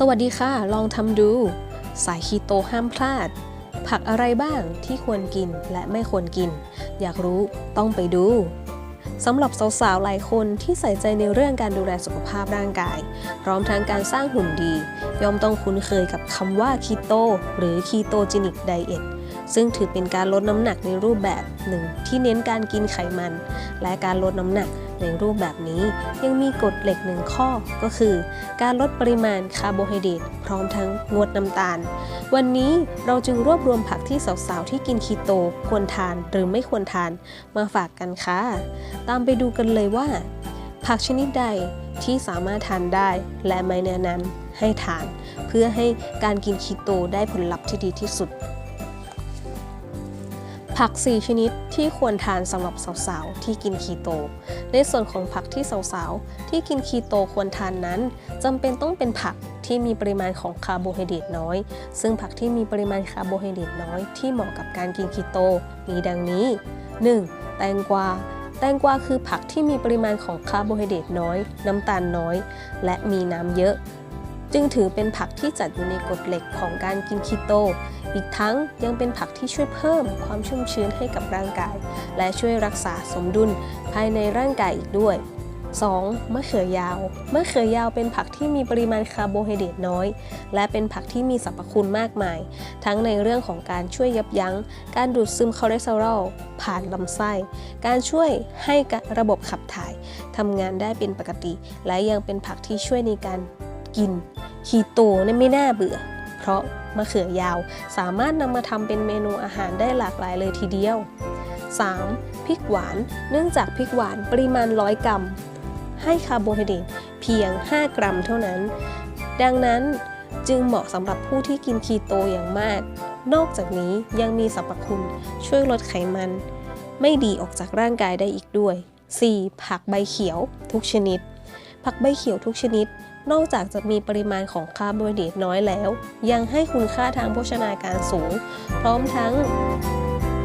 สวัสดีค่ะ ลองทำดู สายคีโตห้ามพลาด ผักอะไรบ้างที่ควรกินและไม่ควรกิน อยากรู้ต้องไปดูสำหรับสาวๆ หลายคนที่ใส่ใจในเรื่องการดูแลสุขภาพร่างกาย พร้อมทั้งการสร้างหุ่นดี ย่อมต้องคุ้นเคยกับคำว่าคีโตหรือคีโตจินิกไดเอทซึ่งถือเป็นการลดน้ำหนักในรูปแบบหนึ่งที่เน้นการกินไขมัน และการลดน้ำหนัก ในรูปแบบนี้ยังมีกฎเหล็กหนึ่งข้อก็คือ การลดปริมาณคาร์โบไฮเดรตพร้อมทั้งงดน้ำตาล วันนี้เราจึงรวบรวมผักที่สาวๆ ที่กินคีโตควรทานหรือไม่ควรทานมาฝากกันค่ะ ตามไปดูกันเลยว่า ผักชนิดใดที่สามารถทานได้และไม่แนะนำให้ทาน เพื่อให้การกินคีโตได้ผลลัพธ์ที่ดีที่สุด ผัก 4 ชนิดที่ควรทานสำหรับสาวๆ ที่กินคีโต ในส่วนของผักที่สาวๆ ที่กินคีโตควรทานนั้นจำเป็นต้องเป็นผักที่มีปริมาณของคาร์โบไฮเดรตน้อย ซึ่งผักที่มีปริมาณคาร์โบไฮเดรตน้อยที่เหมาะกับการกินคีโต มีดังนี้ 1. แตงกวาแตงกวาคือผักที่มีปริมาณของคาร์โบไฮเดรตน้อย น้ำตาลน้อย และมีน้ำเยอะ จึงถือเป็นผักที่จัดอยู่ในกฎเหล็กของการกินคีโต อีกทั้งยังเป็นผักที่ช่วยเพิ่มความชุ่มชื้นให้กับร่างกาย และช่วยรักษาสมดุลภายในร่างกายอีกด้วย 2. มะเขือยาว มะเขือยาวเป็นผักที่มีปริมาณคาร์โบไฮเดรตน้อย และเป็นผักที่มีสรรพคุณมากมาย ทั้งในเรื่องของการช่วยยับยั้ง การดูดซึมคอเลสเตอรอลผ่านลำไส้ การช่วยให้ระบบขับถ่ายทำงานได้เป็นปกติ และยังเป็นผักที่ช่วยในการกิน คีโตนี่ไม่น่าเบื่อ เพราะ มะเขือยาว สามารถนำมาทำเป็นเมนูอาหารได้หลากหลายเลยทีเดียว 3. พริกหวาน เนื่องจากพริกหวานปริมาณ 100 กรัม ให้คาร์โบไฮเดรตเพียง 5 กรัมเท่านั้น ดังนั้นจึงเหมาะสำหรับผู้ที่กินคีโตอย่างมาก นอกจากนี้ยังมีสรรพคุณช่วยลดไขมัน ไม่ดีออกจากร่างกายได้อีกด้วย 4. ผักใบเขียวทุกชนิด ผักใบเขียวทุกชนิด นอกจากจะมีปริมาณของคาร์โบไฮเดรตน้อยแล้ว ยังให้คุณค่าทางโภชนาการสูง พร้อมทั้ง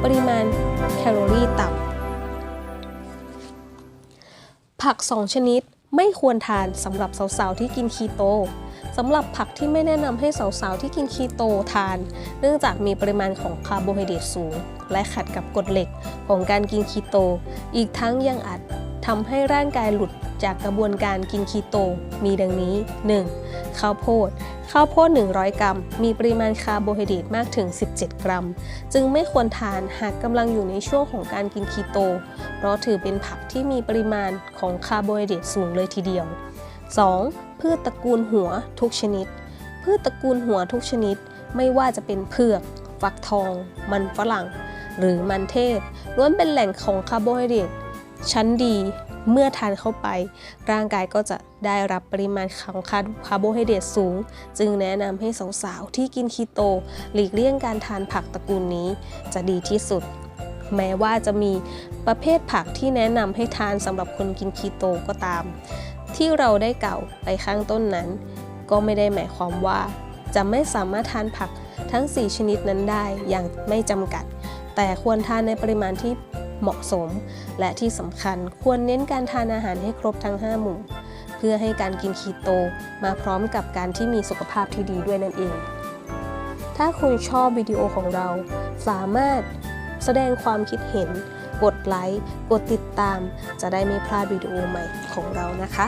ปริมาณแคลอรี่ต่ำผัก 2 ชนิดไม่ควรทานสำหรับสาวๆที่กินคีโตสำหรับผักที่ไม่แนะนำให้สาวๆที่กินคีโตทาน เนื่องจากมีปริมาณของคาร์โบไฮเดรตสูง และขัดกับกฎเหล็กของการกินคีโต อีกทั้งยังอาจทำให้ร่างกายหลุด จากกระบวนการกินคีโตมีดังนี้ 1. ข้าวโพด ข้าวโพด 100 กรัม มีปริมาณคาร์โบไฮเดรตมากถึง 17 กรัม จึงไม่ควรทานหากกำลังอยู่ในช่วงของการกินคีโต เพราะถือเป็นผักที่มีปริมาณของคาร์โบไฮเดรตสูงเลยทีเดียว 2. พืชตระกูลหัวทุกชนิด พืชตระกูลหัวทุกชนิด ไม่ว่าจะเป็นเผือก ฟักทอง มันฝรั่ง หรือมันเทศล้วนเป็นแหล่งของคาร์โบไฮเดรตชั้นดี เมื่อทานเข้าไป ร่างกายก็จะได้รับปริมาณของคาร์โบไฮเดรตสูง จึงแนะนำให้สาวๆที่กินคีโต หลีกเลี่ยงการทานผักตระกูลนี้ จะดีที่สุด แม้ว่าจะมีประเภทผักที่แนะนำให้ทานสำหรับคนกินคีโตก็ตาม ที่เราได้กล่าวไปข้างต้นนั้น ก็ไม่ได้หมายความว่า จะไม่สามารถทานผักทั้ง 4 ชนิดนั้นได้อย่างไม่จำกัด แต่ควรทานในปริมาณที่ เหมาะสม และที่สำคัญควรเน้นการทานอาหารให้ครบทั้ง 5 หมู่ เพื่อให้การกินคีโตมาพร้อมกับการที่มีสุขภาพที่ดีด้วยนั่นเอง ถ้าคุณชอบวิดีโอของเรา สามารถแสดงความคิดเห็น กดไลค์ กดติดตาม จะได้ไม่พลาดวิดีโอใหม่ของเรานะคะ